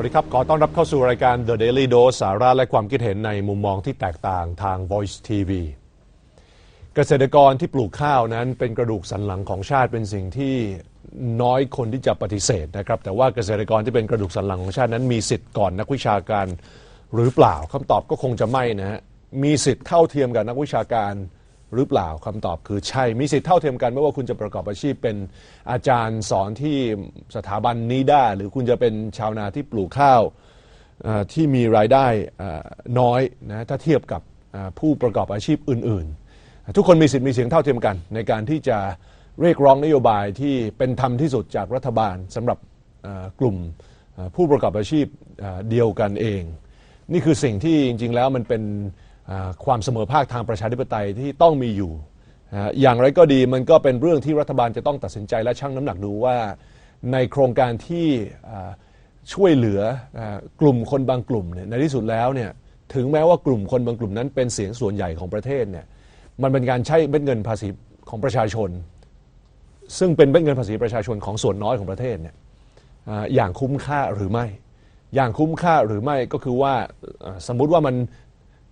วัสดีครับ ขอต้อนรับเข้าสู่รายการ The Daily Dose สาระและความคิดเห็นในมุมมองที่แตกต่างทาง Voice TV เกษตรกรที่ปลูกข้าวนั้นเป็นกระดูกสันหลังของชาติเป็นสิ่งที่น้อยคนที่จะปฏิเสธนะครับ แต่ว่าเกษตรกรที่เป็นกระดูกสันหลังของชาตินั้นมีสิทธิ์ก่อนนักวิชาการหรือเปล่าคำตอบก็คงจะไม่นะฮะมีสิทธิ์เท่าเทียมกับนักวิชาการ หรือเปล่าคำตอบคือใช่มีสิทธิ์เท่าเทียมกันไม่ว่าคุณจะประกอบอาชีพเป็นอาจารย์สอนที่สถาบันนี้ได้ หรือคุณจะเป็นชาวนาที่ปลูกข้าวที่มีรายได้น้อยนะถ้าเทียบกับผู้ประกอบอาชีพอื่น ๆ ทุกคนมีสิทธิ์มีเสียงเท่าเทียมกัน ในการที่จะเรียกร้องนโยบายที่เป็นธรรมที่สุดจากรัฐบาลสำหรับกลุ่มผู้ประกอบอาชีพเดียวกันเอง นี่คือสิ่งที่จริง ๆ แล้วมันเป็น ความเสมอภาคทางประชาธิปไตยที่ต้องมีอยู่ อย่างไรก็ดีมันก็เป็นเรื่องที่รัฐบาลจะต้องตัดสินใจและชั่งน้ำหนักดูว่า ในโครงการที่ช่วยเหลืออกลุ่มคนบางกลุ่มเนี่ยในที่สุดแล้วเนี่ยถึงแม้ว่ากลุ่มคนบางกลุ่มนั้นเป็นเสียงส่วนใหญ่ของประเทศเนี่ยมันเป็นการใช้เม็ดเงินภาษีของประชาชน ซึ่งเป็นเม็ดเงินภาษีประชาชนของส่วนน้อยของประเทศเนี่ยอย่างคุ้มค่าหรือไม่ อย่างคุ้มค่าหรือไม่ก็คือว่าอ่าสมมุติว่ามัน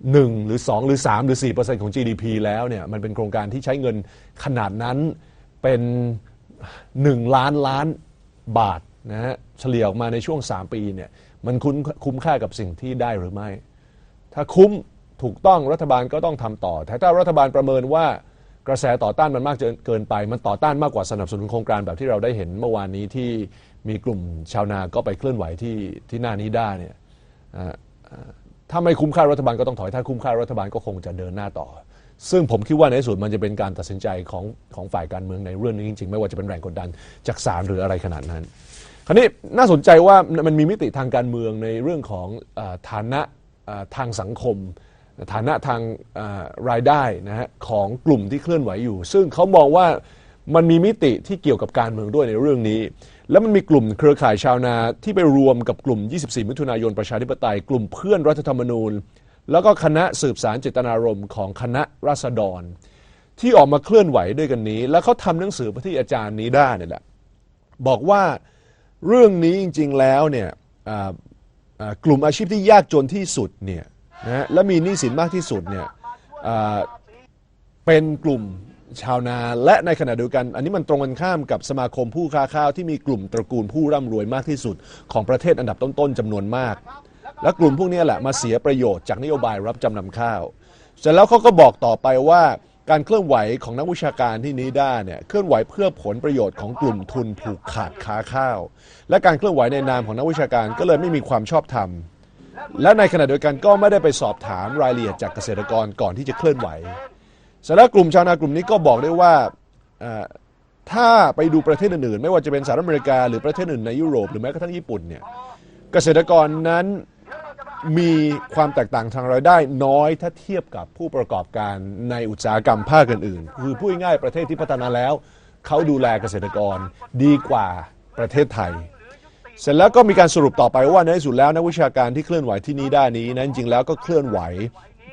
1 หรือ 2 หรือ 3 หรือ 4%ของ GDP แล้วเนี่ยมันเป็นโครงการที่ใช้เงินขนาดนั้นเป็น 1 ล้านล้านบาทนะฮะเฉลี่ยออกมาในช่วง 3 ปีเนี่ยมันคุ้มคุ้มค่ากับสิ่งที่ได้หรือไม่ ถ้าคุ้มถูกต้องรัฐบาลก็ต้องทำต่อ แต่ถ้ารัฐบาลประเมินว่ากระแสต่อต้านมันมากเกินไป มันต่อต้านมากกว่าสนับสนุนโครงการแบบที่เราได้เห็นเมื่อวานนี้ที่มีกลุ่มชาวนาก็ไปเคลื่อนไหวที่ที่หน้านี้ได้เนี่ย ถ้าไม่คุ้มค่ารัฐบาลก็ต้องถอยถ้าคุ้มค่ารัฐบาลก็คงจะเดินหน้าต่อ ซึ่งผมคิดว่าในที่สุดมันจะเป็นการตัดสินใจของของฝ่ายการเมืองในเรื่องนี้จริงๆ ไม่ว่าจะเป็นแรงกดดันจากศาลหรืออะไรขนาดนั้น คราวนี้น่าสนใจว่ามันมีมิติทางการเมืองในเรื่องของฐานะทางสังคม ฐานะทางรายได้นะฮะของกลุ่มที่เคลื่อนไหวอยู่ ซึ่งเขามองว่ามันมีมิติที่เกี่ยวกับการเมืองด้วยในเรื่องนี้ แล้วมันมีกลุ่มเครือข่ายชาวนาที่ไปรวมกับกลุ่ม 24 มิถุนายนประชาธิปไตย กลุ่มเพื่อนรัฐธรรมนูญ แล้วก็คณะสืบสารเจตนารมณ์ของคณะราษฎร ที่ออกมาเคลื่อนไหวด้วยกันนี้ แล้วเขาทำหนังสือไปที่อาจารย์นี้ได้เนี่ยแหละบอกว่าเรื่องนี้จริง ๆแล้วเนี่ยกลุ่มอาชีพที่ยากจนที่สุดเนี่ยนะและมีหนี้สินมากที่สุดเนี่ยเป็นกลุ่ม ชาวนา และในขณะเดียวกัน อันนี้มันตรงกันข้ามกับสมาคมผู้ค้าข้าวที่มีกลุ่มตระกูลผู้ร่ำรวยมากที่สุด ของประเทศอันดับต้นๆจำนวนมาก และกลุ่มพวกนี้แหละมาเสียประโยชน์จากนโยบายรับจำนำข้าวเสร็จแล้วเขาก็บอกต่อไปว่าการเคลื่อนไหวของนักวิชาการที่นี้ได้เนี่ยเคลื่อนไหวเพื่อผลประโยชน์ของกลุ่มทุนผูกขาดค้าข้าว และการเคลื่อนไหวในนามของนักวิชาการก็เลยไม่มีความชอบธรรม และในขณะเดียวกันก็ไม่ได้ไปสอบถามรายละเอียดจากเกษตรกรก่อนที่จะเคลื่อนไหว เสร็จแล้วกลุ่มชาวนากลุ่มนี้ก็บอกได้ว่าถ้าไปดูประเทศอื่นๆ ไม่ว่าจะเป็นสหรัฐอเมริกาหรือประเทศอื่นในยุโรปหรือแม้กระทั่งญี่ปุ่นเนี่ยเกษตรกรนั้นมีความแตกต่างทางรายได้น้อยถ้าเทียบกับผู้ประกอบการในอุตสาหกรรมภาคอื่นๆ คือพูดง่ายประเทศที่พัฒนาแล้ว เขาดูแลเกษตรกรดีกว่าประเทศไทย เสร็จแล้วก็มีการสรุปต่อไปว่าในที่สุดแล้วนักวิชาการที่เคลื่อนไหวที่นี้ได้นี้นั้นจริงแล้วก็เคลื่อนไหว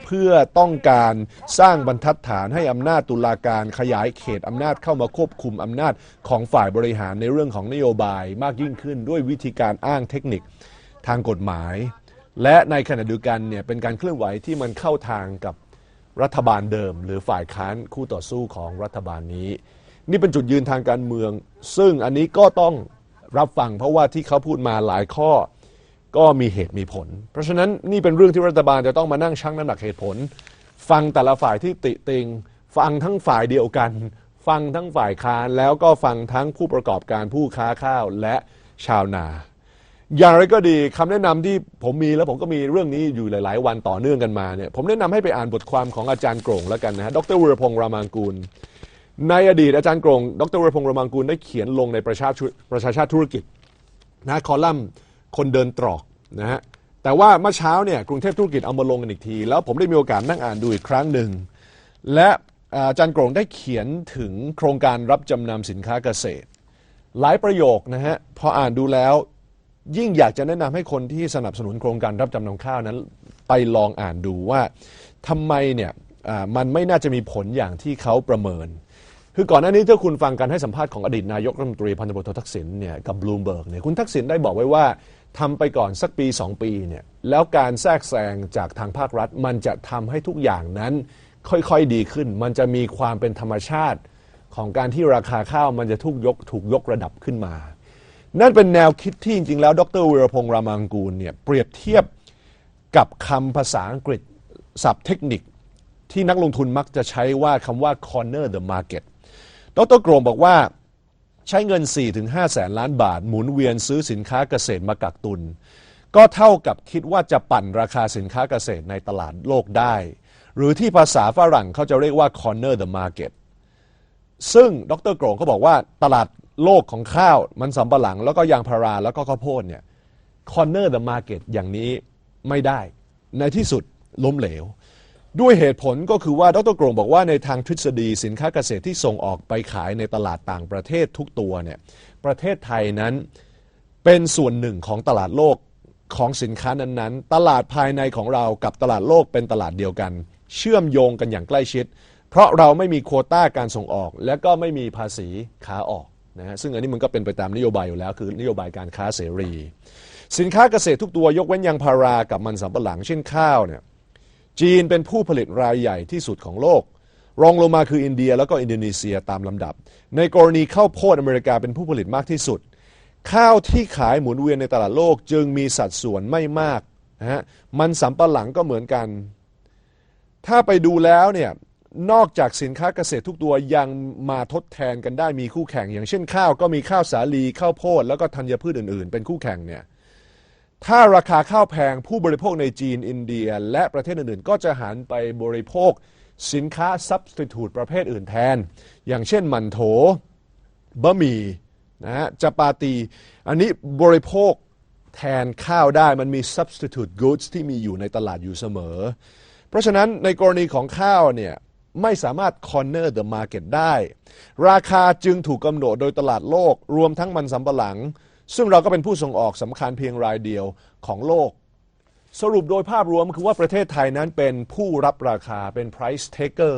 เพื่อต้องการสร้างบรรทัดฐานให้อำนาจตุลาการขยายเขตอำนาจเข้ามาควบคุมอำนาจของฝ่ายบริหารในเรื่องของนโยบายมากยิ่งขึ้น ด้วยวิธีการอ้างเทคนิคทางกฎหมาย และในขณะเดียวกันเนี่ยเป็นการเคลื่อนไหวที่มันเข้าทางกับรัฐบาลเดิม หรือฝ่ายค้านคู่ต่อสู้ของรัฐบาลนี้ นี่เป็นจุดยืนทางการเมือง ซึ่งอันนี้ก็ต้องรับฟังเพราะว่าที่เขาพูดมาหลายข้อ ก็มีเหตุมีผล เพราะฉะนั้นนี่เป็นเรื่องที่รัฐบาลจะต้องมานั่งชั่งน้ำหนักเหตุผล ฟังแต่ละฝ่ายที่ติติง ฟังทั้งฝ่ายเดียวกัน ฟังทั้งฝ่ายค้านแล้วก็ฟังทั้งผู้ประกอบการผู้ค้าข้าวและชาวนา อย่างไรก็ดีคำแนะนำที่ผมมีแล้วผมก็มีเรื่องนี้อยู่หลาย ๆ วันต่อเนื่องกันมาเนี่ยผมแนะนำให้ไปอ่านบทความของอาจารย์โกรงแล้วกันนะฮะดรวรพงษ์รามางกูลในอดีตอาจารย์โกรง ดรวรพงษ์รามางกูลได้เขียนลงในประชาประชาชาติธุรกิจนะคอลัมน์ คนเดินตรอกนะฮะแต่ว่าเมื่อเช้าเนี่ยกรุงเทพธุรกิจเอามาลงกันอีกที แล้วผมได้มีโอกาสนั่งอ่านดูอีกครั้งหนึ่ง และอาจารย์โกรงได้เขียนถึงโครงการรับจำนำสินค้าเกษตร หลายประโยคนะฮะพออ่านดูแล้วยิ่งอยากจะแนะนำให้คนที่สนับสนุนโครงการรับจำนำข้าวนั้น ไปลองอ่านดูว่าทำไมเนี่ยมันไม่น่าจะมีผลอย่างที่เขาประเมิน คือก่อนหน้านี้ถ้าคุณฟังการให้สัมภาษณ์ของอดีตนายกรัฐมนตรีพันธบททักษิณเนี่ยกับบลูมเบิร์กเนี่ยคุณทักษิณได้บอกไว้ว่า ทำไปก่อนสักปี 2 ปีเนี่ยแล้วการแทรกแซงจากทางภาครัฐ มันจะทำให้ทุกอย่างนั้นค่อยๆดีขึ้น มันจะมีความเป็นธรรมชาติของการที่ราคาข้าวมันจะถูกยกถูกยกระดับขึ้นมา นั่นเป็นแนวคิดที่จริงๆแล้ว ดรวีรพงษ์รามังกูลเนี่ยเปรียบเทียบกับคำภาษาอังกฤษศัพท์เทคนิคที่นักลงทุนมักจะใช้ว่าคำว่า corner the market ดรกรงบอกว่า ใช้เงิน 4-5 แสนล้านบาท หมุนเวียนซื้อสินค้าเกษตรมากักตุน ก็เท่ากับคิดว่าจะปั่นราคาสินค้าเกษตรในตลาดโลกได้ หรือที่ภาษาฝรั่งเขาจะเรียกว่า corner the market ซึ่งดรโกรงก็บอกว่าตลาดโลกของข้าวมันสำปะหลัง แล้วก็ยางพาราแล้วก็ข้าวโพดเนี่ย corner the market อย่างนี้ไม่ได้ ในที่สุดล้มเหลว ด้วยเหตุผลก็คือว่าดรกรงบอกว่าในทางทฤษฎีสินค้าเกษตรที่ส่งออกไปขายในตลาดต่างประเทศทุกตัวเนี่ยประเทศไทยนั้นเป็นส่วนหนึ่งของตลาดโลกของสินค้านั้นๆ ตลาดภายในของเรากับตลาดโลกเป็นตลาดเดียวกัน เชื่อมโยงกันอย่างใกล้ชิด เพราะเราไม่มีโคต้าการส่งออก และก็ไม่มีภาษีขาออกนะฮะซึ่งอันนี้มันก็เป็นไปตามนโยบายอยู่แล้ว คือนโยบายการค้าเสรี สินค้าเกษตรทุกตัวยกเว้นยางพารากับมันสำปะหลังเช่นข้าวเนี่ย จีนเป็นผู้ผลิตรายใหญ่ที่สุดของโลก รองลงมาคืออินเดียแล้วก็อินโดนีเซียตามลำดับ ในกรณีข้าวโพดอเมริกาเป็นผู้ผลิตมากที่สุด ข้าวที่ขายหมุนเวียนในตลาดโลกจึงมีสัดส่วนไม่มากนะฮะมันสำปะหลังก็เหมือนกัน ถ้าไปดูแล้วเนี่ยนอกจากสินค้าเกษตรทุกตัวยังมาทดแทนกันได้มีคู่แข่ง อย่างเช่นข้าวก็มีข้าวสาลีข้าวโพดแล้วก็ธัญพืชอื่นๆ เป็นคู่แข่งเนี่ย ถ้าราคาข้าวแพงผู้บริโภคในจีนอินเดีย และประเทศอื่นๆ ก็จะหันไปบริโภคสินค้า substitute ประเภทอื่นแทน อย่างเช่นมันโถบะหมี่นะฮะจปาตี อันนี้บริโภคแทนข้าวได้มันมี substitute goods ที่มีอยู่ในตลาดอยู่เสมอ เพราะฉะนั้นในกรณีของข้าวเนี่ยไม่สามารถ corner the market ได้ ราคาจึงถูกกำหนดโดยตลาดโลก รวมทั้งมันสำปะหลัง ซึ่งเราก็เป็นผู้ส่งออกสำคัญเพียงรายเดียวของโลก สรุปโดยภาพรวมคือว่าประเทศไทยนั้นเป็นผู้รับราคาเป็น price taker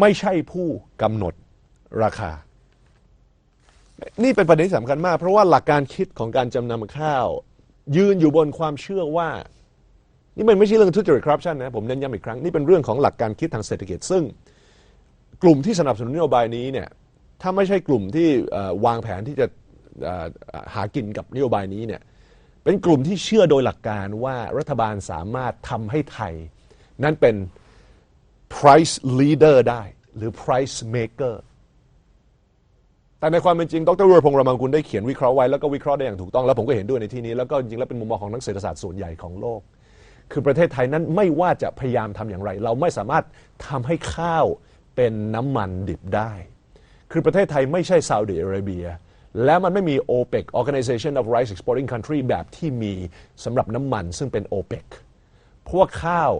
ไม่ใช่ผู้กำหนดราคา นี่เป็นประเด็นสำคัญมาก เพราะว่าหลักการคิดของการจำนำข้าว ยืนอยู่บนความเชื่อว่า นี่มันไม่ใช่เรื่องทุจริตคอร์รัปชันนะผมเน้นย้ำอีกครั้ง นี่เป็นเรื่องของหลักการคิดทางเศรษฐกิจ ซึ่งกลุ่มที่สนับสนุนนโยบายนี้เนี่ยถ้าไม่ใช่กลุ่มที่วางแผนที่จะ หากินกับนโยบายนี้เนี่ยเป็นกลุ่มที่เชื่อโดยหลักการว่ารัฐบาลสามารถทำให้ไทย นั้นเป็น price leader ได้หรือ price maker แต่ในความเป็นจริง ดรวรพงษ์รมังกุลได้เขียนวิเคราะห์ไว้ แล้วก็วิเคราะห์ได้อย่างถูกต้อง แล้วผมก็เห็นด้วยในที่นี้ แล้วก็จริงแล้วเป็นมุมมองของนักเศรษฐศาสตร์ส่วนใหญ่ของโลก คือประเทศไทยนั้นไม่ว่าจะพยายามทำอย่างไร เราไม่สามารถทำให้ข้าวเป็นน้ำมันดิบได้ คือประเทศไทยไม่ใช่ซาอุดิอาระเบีย และมันไม่มี OPEC Organization of Rice Exporting Country แบบที่มีสำหรับน้ำมันซึ่งเป็น OPEC เพราะว่าข้าว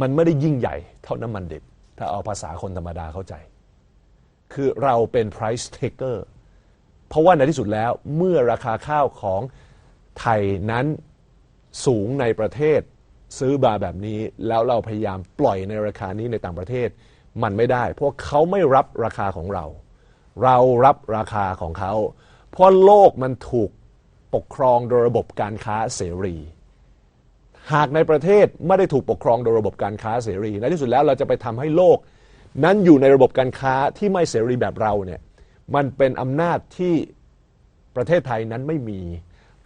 มันไม่ได้ยิ่งใหญ่เท่าน้ำมันดิบ ถ้าเอาภาษาคนธรรมดาเข้าใจ คือเราเป็น price taker เพราะว่าในที่สุดแล้วเมื่อราคาข้าวของไทยนั้นสูงในประเทศซื้อบาแบบนี้แล้วเราพยายามปล่อยในราคานี้ในต่างประเทศ มันไม่ได้ เพราะเขาไม่รับราคาของเรา เรารับราคาของเขา เพราะโลกมันถูกปกครองโดยระบบการค้าเสรี หากในประเทศไม่ได้ถูกปกครองโดยระบบการค้าเสรี ในที่สุดแล้วเราจะไปทำให้โลก นั้นอยู่ในระบบการค้าที่ไม่เสรีแบบเราเนี่ยมันเป็นอำนาจที่ประเทศไทยนั้นไม่มี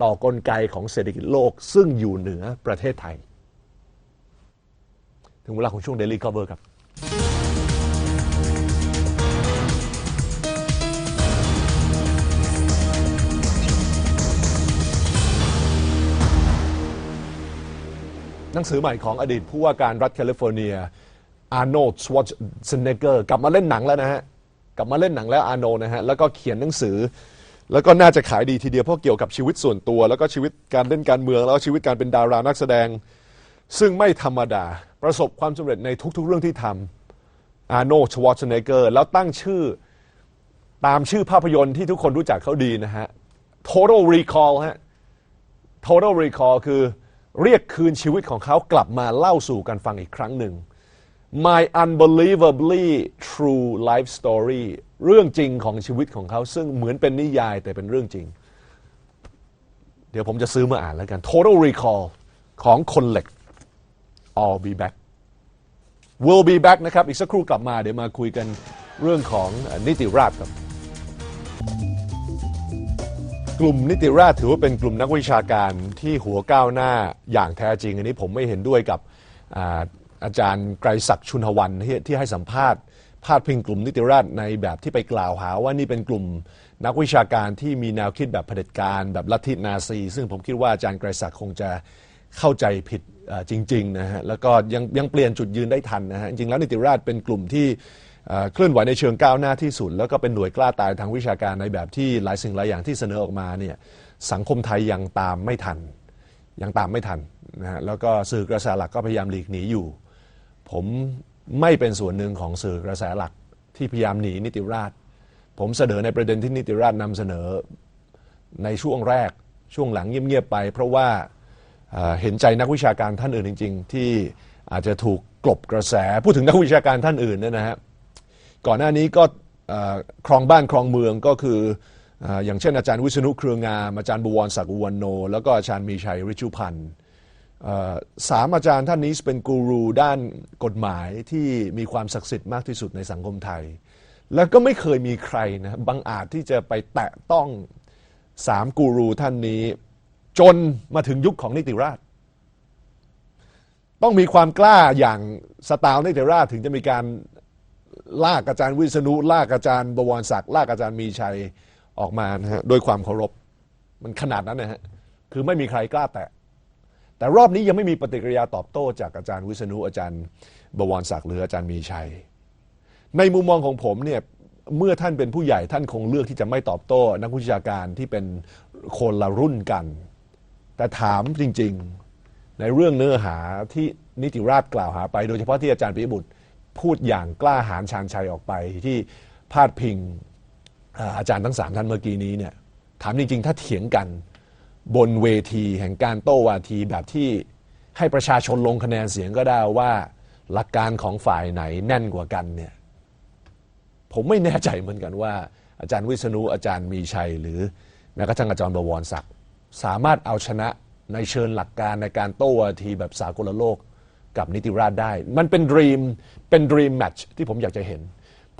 ต่อกลไกของเศรษฐกิจโลกซึ่งอยู่เหนือประเทศไทย ถึงเวลาของช่วง Daily Cover ครับ หนังสือใหม่ของอดีตผู้ว่าการรัฐแคลิฟอร์เนียอาร์โนดสวอตเซเนเกอร์กลับมาเล่นหนังแล้วนะฮะ กลับมาเล่นหนังแล้วอาร์โนนะฮะ แล้วก็เขียนหนังสือ แล้วก็น่าจะขายดีทีเดียวเพราะเกี่ยวกับชีวิตส่วนตัว แล้วก็ชีวิตการเล่นการเมือง แล้วก็ชีวิตการเป็นดารานักแสดง ซึ่งไม่ธรรมดา ประสบความสำเร็จในทุกๆ เรื่องที่ทำอาร์โนดสวอตเซเนเกอร์แล้วตั้งชื่อตามชื่อภาพยนตร์ที่ทุกคนรู้จักเขาดีนะฮะ Total Recall ฮะ Total Recall คือ เรียกคืนชีวิตของเขากลับมาเล่าสู่กันฟังอีกครั้งหนึ่ง My unbelievably true life story เรื่องจริงของชีวิตของเขา ซึ่งเหมือนเป็นนิยายแต่เป็นเรื่องจริง เดี๋ยวผมจะซื้อมาอ่านแล้วกัน Total Recall ของคนเหล็ก I'll be back will be back นะครับ อีกสักครู่กลับมาเดี๋ยวมาคุยกันเรื่องของนิติราษฎร์ครับ กลุ่มนิติราษฎร์ถือว่าเป็นกลุ่มนักวิชาการที่หัวก้าวหน้าอย่างแท้จริง อันนี้ผมไม่เห็นด้วยกับอาอาจารย์ไกรศักดิ์ชุนหวันที่ที่ให้สัมภาษณ์พาดพิงกลุ่มนิติราษฎร์ในแบบที่ไปกล่าวหาว่านี่เป็นกลุ่มนักวิชาการที่มีแนวคิดแบบเผด็จการ แบบลัทธินาซี ซึ่งผมคิดว่าอาจารย์ไกรศักดิ์คงจะเข้าใจผิดจริงๆนะฮะแล้วก็ยังยังเปลี่ยนจุดยืนได้ทันนะฮะจริงๆแล้วนิติราษฎร์เป็นกลุ่มที่ เคลื่อนไหวในเชิงก้าวหน้าที่สุด แล้วก็เป็นหน่วยกล้าตายทางวิชาการในแบบที่หลายสิ่งหลายอย่างที่เสนอออกมาเนี่ยสังคมไทยยังตามไม่ทัน ยังตามไม่ทันนะฮะแล้วก็สื่อกระแสหลักก็พยายามหลีกหนีอยู่ ผมไม่เป็นส่วนหนึ่งของสื่อกระแสหลักที่พยายามหนีนิติราษฎร์ผมเสนอในประเด็นที่นิติราษฎร์นำเสนอในช่วงแรกช่วงหลังเงียบๆไป เพราะว่าเอ่อเห็นใจนักวิชาการท่านอื่นจริง ๆ ที่อาจจะถูกกลบกระแสพูดถึงนักวิชาการท่านอื่นเนี่ยนะฮะ ก่อนหน้านี้ก็ครองบ้านครองเมืองก็คืออย่างเช่นอาจารย์วิษณุเครืองามอาจารย์บวรศักดิ์วันโน แล้วก็อาจารย์มีชัยริชุพันธ์สามอาจารย์ท่านนี้เป็นกูรูด้านกฎหมายที่มีความศักดิ์สิทธิ์มากที่สุดในสังคมไทย แล้วก็ไม่เคยมีใครนะบังอาจที่จะไปแตะต้องสามกูรูท่านนี้ จนมาถึงยุคของนิติราษฎร์ต้องมีความกล้าอย่างสไตล์นิติราษฎร์ถึงจะมีการ ลากอาจารย์วิษณุลากอาจารย์บวรศักดิ์ลากอาจารย์มีชัยออกมานะฮะโดยความเคารพมันขนาดนั้นนะฮะคือไม่มีใครกล้าแตะแต่รอบนี้ยังไม่มีปฏิกิริยาตอบโต้ จากอาจารย์วิษณุอาจารย์บวรศักดิ์หรืออาจารย์มีชัย ในมุมมองของผมเนี่ยเมื่อท่านเป็นผู้ใหญ่ท่านคงเลือกที่จะไม่ตอบโต้ นักวิชาการที่เป็นคนละรุ่นกัน แต่ถามจริง ๆ ในเรื่องเนื้อหาที่นิติราษฎร์กล่าวหาไป โดยเฉพาะที่อาจารย์ปิยบุตร พูดอย่างกล้าหาญชาญชัยออกไปที่พาดพิงอาอาจารย์ทั้งสามท่านเมื่อกี้นี้เนี่ยถามจริงๆ ถ้าเถียงกันบนเวทีแห่งการโต้วาทีแบบที่ให้ประชาชนลงคะแนนเสียงก็ได้ว่าหลักการของฝ่ายไหนแน่นกว่ากันเนี่ยผมไม่แน่ใจเหมือนกันว่า อาจารย์วิษณุอาจารย์มีชัย หรือแม้กระทั่งอาจารย์บวรศักดิ์สามารถเอาชนะในเชิญหลักการในการโต้วาทีแบบสากลโลก กับนิติราษฎร์ได้ มันเป็นด e ีมเป็นด e ีมแมทช์ที่ผมอยากจะเห็น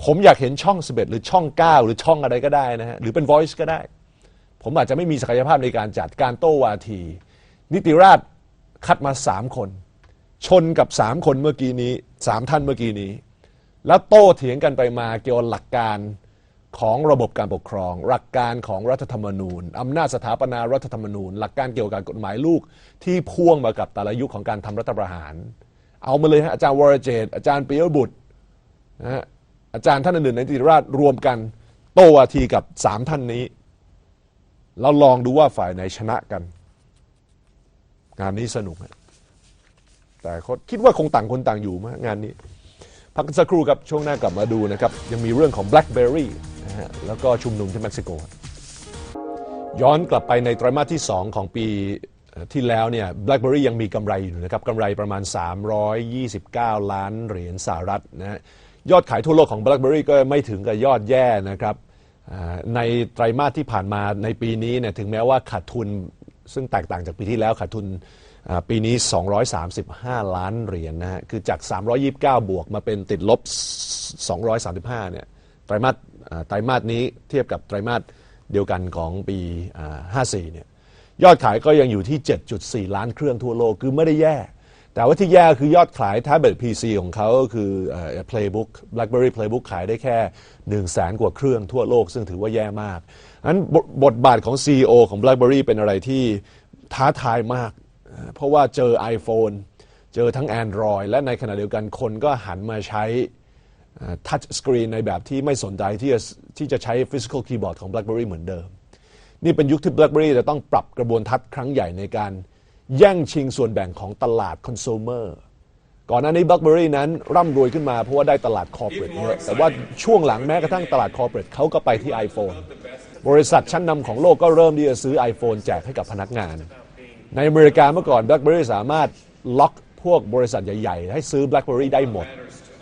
ผมอยากเห็นช่อง 11 หรือช่อง 9 หรือช่องอะไรก็ได้นะฮะหรือเป็น Voice ก็ได้ ผมอาจจะไม่มีศักยภาพในการจัดการโต้วาที นิติราษฎร์คัดมา 3 คน ชนกับ 3 คนเมื่อกี้นี้ 3 ท่านเมื่อกี้นี้ แล้วโต้เถียงกันไปมาเกี่ยวกับหลักการของระบบการปกครอง หลักการของรัฐธรรมนูญอำนาจสถาปนารัฐธรรมนูญ หลักการเกี่ยวกับกฎหมายลูกที่พ่วงมากับแต่ละยุคของการทำรัฐประหาร เอามาเลยฮะอาจารย์วรเจตน์อาจารย์ปิยบุตรนะฮะอาจารย์ท่านอื่นในนิติราชรวมกัน โตวาทีกับสามท่านนี้เราลองดูว่าฝ่ายไหนชนะกัน งานนี้สนุกฮะแต่คิดว่าคงต่างคนต่างอยู่มางานนี้ พักสักครู่ครับช่วงหน้ากลับมาดูนะครับ ยังมีเรื่องของ BlackBerry นะฮะแล้วก็ชุมนุมที่เม็กซิโกย้อนกลับไปในไตรมาสที่ 2 ของปี ที่แล้วเนี่ย BlackBerry ยังมีกำไรอยู่นะครับกำไรประมาณ 329 ล้านเหรียญสหรัฐนะยอดขายทั่วโลกของ BlackBerry ก็ไม่ถึงกับยอดแย่นะครับในไตรมาสที่ผ่านมาในปีนี้เนี่ยถึงแม้ว่าขาดทุนซึ่งแตกต่างจากปีที่แล้วขาดทุนปีนี้ 235 ล้านเหรียญนะฮะคือจาก 329 บวกมาเป็นติดลบ 235 เนี่ยไตรมาสไตรมาสนี้เทียบกับไตรมาสเดียวกันของปีอ่า54 เนี่ย ยอดขายก็ยังอยู่ที่ 7.4 ล้านเครื่องทั่วโลกคือไม่ได้แย่ แต่ว่าที่แย่คือยอดขายแท็บเล็ต PC ของเขาก็คือเอ่อ Playbook BlackBerry Playbook ขายได้แค่ 1 0 0 0 0แสนกว่าเครื่องทั่วโลก ซึ่งถือว่าแย่มากนั้นบทบทบาทของ CEO ของ BlackBerry เป็นอะไรที่ท้าทายมาก เพราะว่าเจอ iPhone เจอทั้ง Android และในขณะเดียวกันคนก็หันมาใช้ทัชสกรีนในแบบที่ไม่สนใจที่จะที่จะใช้ physical keyboard ของ BlackBerry เหมือนเดิม นี่เป็นยุคที่ BlackBerry จะต้องปรับกระบวนทัศน์ครั้งใหญ่ในการแย่งชิงส่วนแบ่งของตลาดคอน sumer ก่อนหน้านี้ BlackBerry นั้นร่ำรวยขึ้นมาเพราะว่าได้ตลาด corporate เยอะแต่ว่าช่วงหลังแม้กระทั่งตลาด corporate เขาก็ไปที่ iPhone บริษัทชั้นนำของโลกก็เริ่มที่จะซื้อ iPhone แจกให้กับพนักงาน ในอเมริกาเมื่อก่อน BlackBerry สามารถล็อกพวกบริษัทใหญ่ ๆ ให้ซื้อ BlackBerry ได้หมด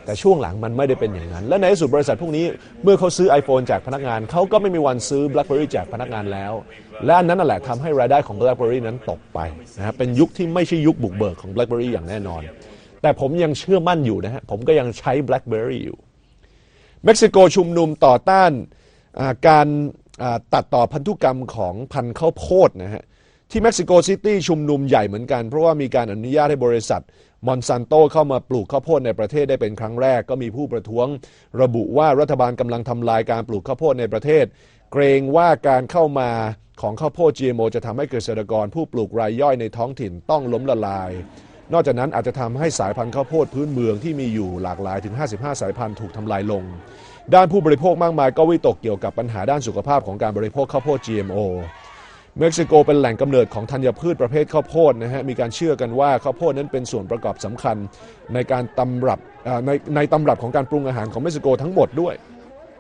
แต่ช่วงหลังมันไม่ได้เป็นอย่างนั้น และในที่สุดบริษัทพวกนี้เมื่อเขาซื้อ iPhone จากพนักงาน เขาก็ไม่มีวันซื้อ BlackBerry จากพนักงานแล้ว และอันนั้นนั่นแหละทำให้รายได้ของ BlackBerry นั้นตกไปนะครับเป็นยุคที่ไม่ใช่ยุคบุกเบิกของ BlackBerry อย่างแน่นอน แต่ผมยังเชื่อมั่นอยู่นะฮะผมก็ยังใช้ BlackBerry อยู่เม็กซิโกชุมนุมต่อต้านการตัดต่อพันธุกรรมของพันธุ์ข้าวโพดนะฮะที่เม็กซิโกซิตี้ชุมนุมใหญ่เหมือนกัน เพราะว่ามีการอนุญาตให้บริษัท มอนซันโตเข้ามาปลูกข้าวโพดในประเทศได้เป็นครั้งแรก ก็มีผู้ประท้วง ระบุว่ารัฐบาลกำลังทำลายการปลูกข้าวโพดในประเทศ เกรงว่าการเข้ามาของข้าวโพด GMO จะทำให้เกษตรกรผู้ปลูกรายย่อยในท้องถิ่นต้องล้มละลาย นอกจากนั้นอาจจะทำให้สายพันธุ์ข้าวโพดพื้นเมืองที่มีอยู่หลากหลายถึง 55 สายพันธุ์ถูกทำลายลง ด้านผู้บริโภคมากมายก็วิตกเกี่ยวกับปัญหาด้านสุขภาพของการบริโภคข้าวโพด GMO เม็กซิโกเป็นแหล่งกำเนิดของธัญพืชประเภทข้าวโพดนะฮะ มีการเชื่อกันว่าข้าวโพดนั้นเป็นส่วนประกอบสำคัญในการตำรับในในตำรับของการปรุงอาหารของเม็กซิโกทั้งหมดด้วย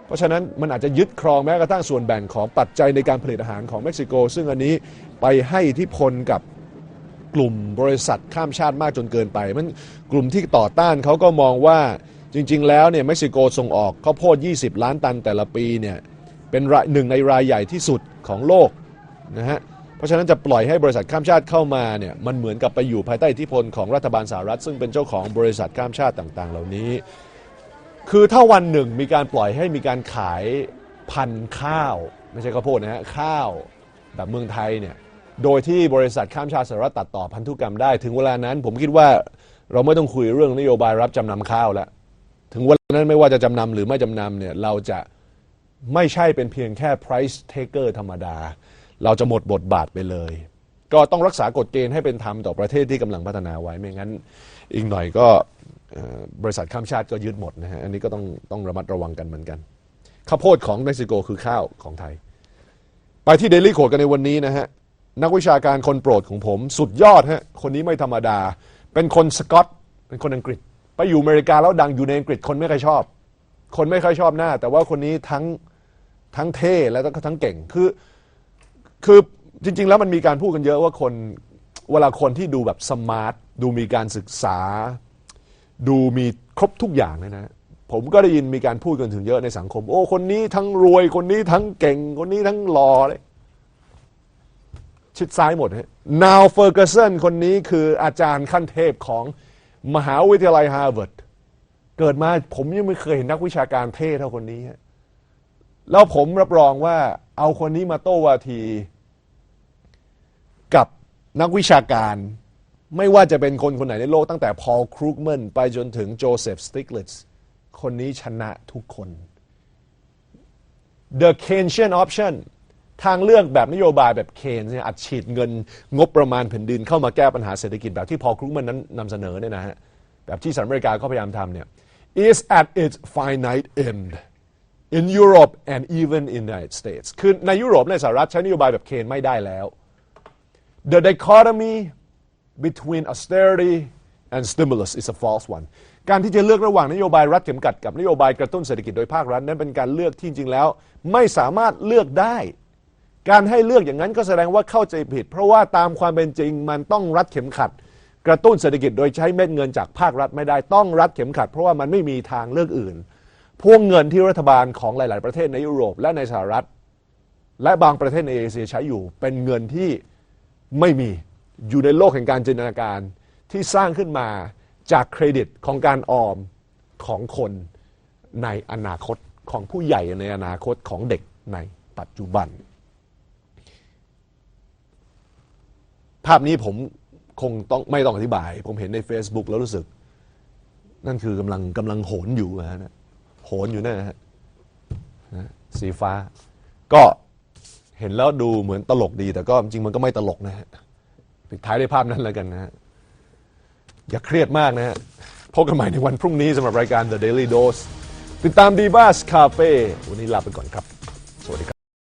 เพราะฉะนั้นมันอาจจะยึดครองแม้กระทั่งส่วนแบ่งของปัจจัยในการผลิตอาหารของเม็กซิโก ซึ่งอันนี้ไปให้อิทธิพลกับกลุ่มบริษัทข้ามชาติมากจนเกินไป มันกลุ่มที่ต่อต้านเขาก็มองว่าจริง ๆ แล้วเนี่ยเม็กซิโกส่งออกข้าวโพด 20 ล้านตันแต่ละปีเนี่ยเป็นรายหนึ่งในรายใหญ่ที่สุดของโลก นะฮะเพราะฉะนั้นจะปล่อยให้บริษัทข้ามชาติเข้ามาเนี่ยมันเหมือนกับไปอยู่ภายใต้อิทธิพลของรัฐบาลสหรัฐ ซึ่งเป็นเจ้าของบริษัทข้ามชาติต่าง ๆ เหล่านี้ คือถ้าวันหนึ่งมีการปล่อยให้มีการขายพันธุ์ข้าว ไม่ใช่ข้าวโพดนะฮะข้าวแบบเมืองไทยเนี่ยโดยที่บริษัทข้ามชาติสหรัฐตัดต่อพันธุกรรมได้ ถึงเวลานั้นผมคิดว่าเราไม่ต้องคุยเรื่องนโยบายรับจำนำข้าวแล้วถึงเวลานั้นไม่ว่าจะจำนำหรือไม่จำนำเนี่ยเราจะไม่ใช่เป็นเพียงแค่ price taker ธรรมดา เราจะหมดบทบาทไปเลย ก็ต้องรักษากฎเกณฑ์ให้เป็นธรรมต่อประเทศที่กำลังพัฒนาไว้ไม่งั้นอีกหน่อยก็บริษัทข้ามชาติก็ยึดหมดนะฮะอันนี้ก็ต้องต้องระมัดระวังกันเหมือนกันข้าวโพดของเม็กซิโกคือข้าวของไทย ไปที่เดลี่โคดกันในวันนี้นะฮะนักวิชาการคนโปรดของผมสุดยอดฮะคนนี้ไม่ธรรมดา เป็นคนสกอตเป็นคนอังกฤษ ไปอยู่อเมริกาแล้วดังอยู่ในอังกฤษคนไม่ค่อยชอบ คนไม่ค่อยชอบหน้า แต่ว่าคนนี้ทั้งทั้งเท่และก็ทั้งเก่งคือ คือจริง ๆ แล้วมันมีการพูดกันเยอะว่าคนเวลาคนที่ดูแบบสมาร์ทดูมีการศึกษา ดูมีครบทุกอย่างเลยนะ ผมก็ได้ยินมีการพูดกันถึงเยอะในสังคม โอ้คนนี้ทั้งรวยคนนี้ทั้งเก่งคนนี้ทั้งหล่อเลยชิดซ้ายหมดฮะนาวเฟอร์กสันคนนี้คืออาจารย์ขั้นเทพของมหาวิทยาลัยฮาร์วาร์ดเกิดมาผมยังไม่เคยเห็นนักวิชาการเท่เท่าคนนี้ฮะแล้วผมรับรองว่า เอาคนนี้มาโต้วาที กับนักวิชาการไม่ว่าจะเป็นคนคนไหนในโลกตั้งแต่พอลครูกแมนไปจนถึงโจเซฟสติกลิตส์คนนี้ชนะทุกคน The Keynesian option ทางเลือกแบบนโยบายแบบเคนเนี่ยอัดฉีดเงินงบประมาณแผ่นดินเข้ามาแก้ปัญหาเศรษฐกิจแบบที่พอลครูกแมนนั้นนำเสนอเนี่ยนะฮะ แบบที่สหรัฐอเมริกาเขาพยายามทำเนี่ย is at its finite end in Europe and even in the United States คือในยุโรปในสหรัฐใช้นโยบายแบบเคนไม่ได้แล้ว The dichotomy between austerity and stimulus is a false one การที่จะเลือกระหว่างนโยบายรัฐเข็มกัดกับนโยบายกระตุ้นเศรษฐกิจโดยภาครัฐนั้นเป็นการเลือกที่จริงแล้ว ไม่สามารถเลือกได้ การให้เลือกอย่างนั้นก็แสดงว่าเข้าใจผิด เพราะว่าตามความเป็นจริงมันต้องรัดเข็มขัด กระตุ้นเศรษฐกิจโดยใช้เม็ดเงินจากภาครัฐไม่ได้ต้องรัดเข็มขัด เพราะว่ามันไม่มีทางเลือกอื่น พวกเงินที่รัฐบาลของหลาย ๆ ประเทศในยุโรปและในสหรัฐ และบางประเทศในเอเชียใช้อยู่เป็นเงินที่ไม่มีอยู่ในโลกแห่งการจินตนาการที่สร้างขึ้นมาจากเครดิตของการออมของคนในอนาคตของผู้ใหญ่ในอนาคตของเด็กในปัจจุบัน ภาพนี้ผมคงต้องไม่ต้องอธิบาย ผมเห็นใน Facebook แล้วรู้สึก นั่นคือกำลังกำลังโหนอยู่นะ นอยู่นั่นนะฮะสีฟ้า ก็เห็นแล้วดูเหมือนตลกดี แต่ก็จริงมันก็ไม่ตลกนะฮะปิดท้ายด้วยภาพนั้นแล้วกันนะฮะอย่าเครียดมากนะฮะพบกันใหม่ในวันพรุ่งนี้สำหรับรายการ The Daily Dose ติดตามดีบ้าสคาเฟ่วันนี้ลาไปก่อนครับ สวัสดีครับ